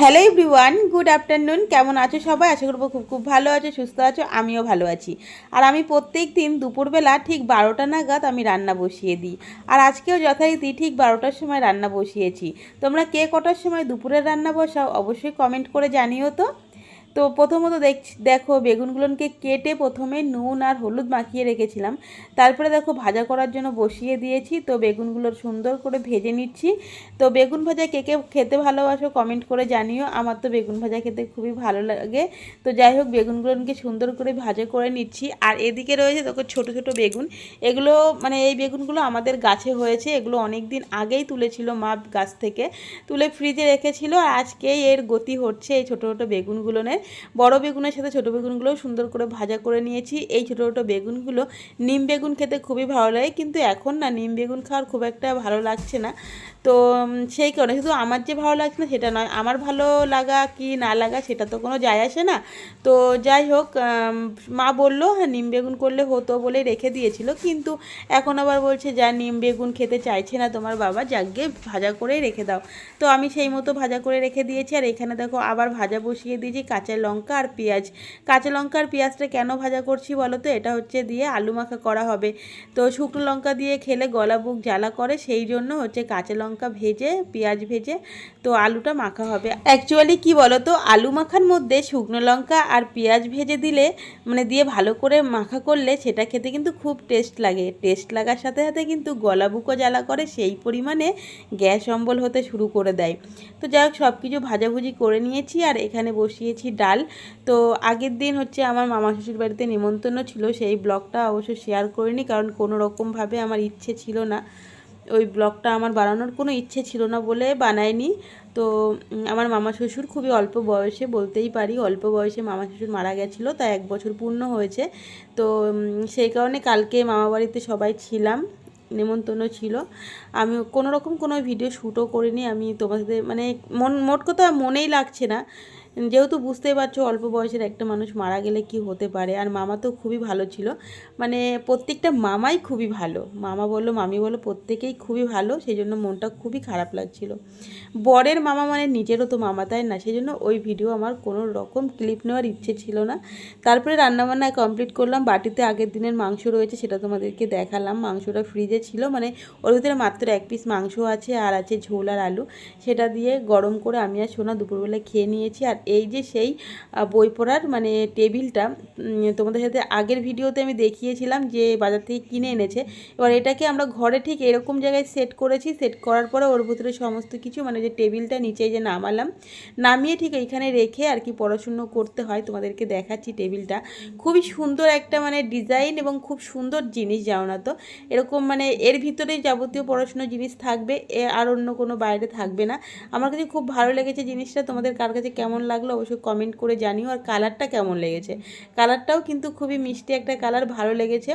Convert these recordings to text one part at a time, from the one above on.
Hello everyone, good afternoon. কেমন আছো সবাই? আশা করব খুব খুব ভালো আছো, সুস্থ আছো, আমিও ভালো আছি। আর আমি প্রত্যেক দিন দুপুরবেলা ঠিক বারোটা নাগাদ আমি রান্না বসিয়ে দিই। আর আজকেও যথারীতি ঠিক বারোটার সময় রান্না বসিয়েছি। তোমরা কে কটার সময় দুপুরের রান্না বসাও অবশ্যই কমেন্ট করে জানিও তো। তো প্রথমত দেখ দেখো, বেগুনগুলোকে কেটে প্রথমে নুন আর হলুদ মাখিয়ে রেখেছিলাম। তারপরে দেখো, ভাজা করার জন্য বসিয়ে দিয়েছি। তো বেগুনগুলো সুন্দর করে ভেজে নিচ্ছি। তো বেগুন ভাজা কে কে খেতে ভালোবাসো কমেন্ট করে জানিও। আমার তো বেগুন ভাজা খেতে খুবই ভালো লাগে। তো যাই হোক, বেগুনগুলোকে সুন্দর করে ভাজা করে নিচ্ছি। আর এদিকে রয়েছে দেখো, ছোট ছোট বেগুন। এগুলো মানে এই বেগুনগুলো আমাদের গাছে হয়েছে। এগুলো অনেক দিন আগেই তুলেছিল মা গাছ থেকে। তুলে ফ্রিজে রেখেছিল। আর আজকেই এর গতি হচ্ছে এই ছোটো ছোটো বেগুনগুলোনের বড় বেগুনের সাথে ছোটো বেগুনগুলো সুন্দর করে ভাজা করে নিয়েছি। এই ছোটো ছোটো বেগুনগুলো নিম বেগুন খেতে খুবই ভালো লাগে, কিন্তু এখন না নিম বেগুন খাওয়ার খুব একটা ভালো লাগছে না। তো সেই কারণে শুধু আমার যে ভালো লাগছে না সেটা নয়, আমার ভালো লাগা কি না লাগা সেটা তো কোনো যায় আসে না। তো যাই হোক মা বলল হ্যাঁ নিম বেগুন করলে হতো বলে রেখে দিয়েছিল, কিন্তু এখন আবার বলছে, যা নিম বেগুন খেতে চাইছে না তোমার বাবা যাকে ভাজা করেই রেখে দাও। তো আমি সেই মতো ভাজা করে রেখে দিয়েছি, আর এখানে দেখো আবার ভাজা বসিয়ে দিয়েছি, কাঁচা লঙ্কা আর পেঁয়াজ। কাঁচা লঙ্কা আর পেঁয়াজটা কেন ভাজা করছি বলো তো? এটা হচ্ছে দিয়ে আলু মাখা করা হবে। তো শুকনো লঙ্কা দিয়ে খেলে গলা বুক জ্বালা করে, সেই জন্য হচ্ছে কাঁচা লঙ্কা ভেজে, পেঁয়াজ ভেজে তো আলুটা মাখা হবে। অ্যাকচুয়ালি কি বলো তো? আলু মাখার মধ্যে শুকনো লঙ্কা আর পেঁয়াজ ভেজে দিলে মানে দিয়ে ভালো করে মাখা করলে সেটা খেতে কিন্তু খুব টেস্ট লাগে। টেস্ট লাগার সাথে সাথে কিন্তু গলা বুকও জ্বালা করে, সেই পরিমাণে গ্যাস অম্বল হতে শুরু করে দেয়। তো যাই হোক সব কিছু ভাজাভুজি করে নিয়েছি আর এখানে বসিয়েছি ডাল। তো আগের দিন হচ্ছে আমার মামা শ্বশুর বাড়িতে নিমন্ত্রণ ছিল, সেই ব্লগটা অবশ্য শেয়ার করিনি কারণ কোনো রকমভাবে আমার ইচ্ছে ছিল না। ওই ব্লগটা আমার বানানোর কোনো ইচ্ছে ছিল না বলে বানায়নি তো আমার মামা শ্বশুর খুবই অল্প বয়সে বলতেই পারি, অল্প বয়সে মামা শ্বশুর মারা গেছিল তা এক বছর পূর্ণ হয়েছে। তো সেই কারণে কালকে মামা বাড়িতে সবাই ছিলাম নেমন্তন্ন ছিল। আমি কোনো রকম কোনো ভিডিও শ্যুটও করিনি, আমি তোমাদের মানে মন, মোট কথা মনেই লাগছে না। যেহেতু বুঝতেই পারছ, অল্প বয়সের একটা মানুষ মারা গেলে কি হতে পারে? আর মামা তো খুবই ভালো ছিল। মানে প্রত্যেকটা মামাই খুবই ভালো। মামা বলল, মামি বলল, প্রত্যেকেই খুবই ভালো সেই জন্য মনটা খুবই খারাপ লাগছিল। বরের মামা মানে নিজেরও তো মামা, তাই না? সেই জন্য ওই ভিডিও আমার কোনো রকম ক্লিপ নেওয়ার ইচ্ছে ছিল না। তারপরে রান্নাবান্না কমপ্লিট করলাম। বাটিতে আগের দিনের মাংস রয়েছে, সেটা তোমাদেরকে দেখালাম। মাংসটা ফ্রিজে ছিল মানে ওর ভিতরে মাত্র এক পিস মাংস আছে, আর আছে ঝোল আর আলু। সেটা দিয়ে গরম করে আমি আর সোনা দুপুরবেলা খেয়ে নিয়েছি। আর এই যে সেই বই পড়ার মানে টেবিলটা তোমাদের সাথে আগের ভিডিওতে আমি দেখিয়েছিলাম যে বাজার থেকে কিনে এনেছে। এবার এটাকে আমরা ঘরে ঠিক এরকম জায়গায় সেট করেছি সেট করার পরে ওর ভিতরে সমস্ত কিছু মানে যে টেবিলটা নিচে যে নামালাম, নামিয়ে ঠিক এইখানে রেখে আর কি পড়াশুনো করতে হয়, তোমাদেরকে দেখাচ্ছি টেবিলটা। খুবই সুন্দর একটা মানে ডিজাইন এবং খুব সুন্দর জিনিস যাও না তো? এরকম মানে এর ভিতরেই যাবতীয় পড়াশুনো জিনিস থাকবে আর অন্য কোনো বাইরে থাকবে না। আমার কাছে খুব ভালো লেগেছে জিনিসটা, তোমাদের কার কাছে কেমন লাগল অবশ্যই কমেন্ট করে জানিও আর কালারটা কেমন লেগেছে। কালারটাও কিন্তু খুবই মিষ্টি একটা কালার ভালো লেগেছে।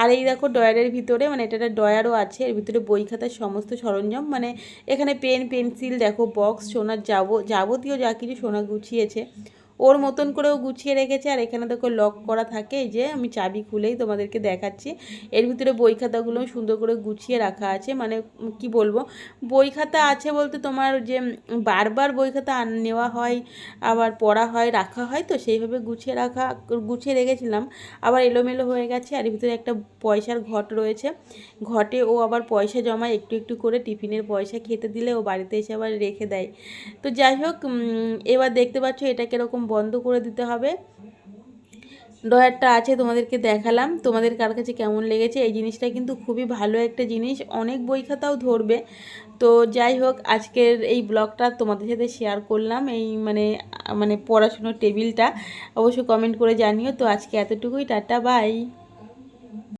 আর এই দেখো ডয়ারের ভিতরে মানে এটা একটা ডয়ারও আছে, এর ভিতরে বই খাতার সমস্ত সরঞ্জাম মানে এখানে পেন পেন্সিল দেখো বক্স সোনার যাব, যাবতীয় যা কিছু সোনা গুছিয়েছে। ওর মতন করেও গুছিয়ে রেখেছে, আর এখানে দেখো লক করা থাকে, এই যে আমি চাবি খুলেই তোমাদেরকে দেখাচ্ছি। এর ভিতরে বই খাতাগুলো সুন্দর করে গুছিয়ে রাখা আছে মানে কি বলব? বই খাতা আছে বলতে তোমার যে বারবার বই খাতা নেওয়া হয়, আবার পড়া হয়, রাখা হয়, তো সেইভাবে গুছিয়ে রাখা, গুছিয়ে রেখেছিলাম। আবার এলোমেলো হয়ে গেছে, আর এর ভিতরে একটা পয়সার ঘট রয়েছে। ঘটে ও আবার পয়সা জমায়, একটু একটু করে টিফিনের পয়সা খেতে দিলে ও বাড়িতে এসে আবার রেখে দেয়। তো যাই হোক এবার দেখতে পাচ্ছ এটা কীরকম বন্ধ করে দিতে হবে। ড্রয়ারটা আছে, তোমাদেরকে দেখালাম। তোমাদের কার কাছে কেমন লেগেছে? এই জিনিসটা কিন্তু খুবই ভালো একটা জিনিস। অনেক বই খাতাও ধরবে। তো যাই হোক, আজকের এই ব্লগটা তোমাদের সাথে শেয়ার করলাম। এই মানে মানে পড়াশুনোর টেবিলটা। অবশ্যই কমেন্ট করে জানিও। তো আজকে এতটুকুই। Tata bye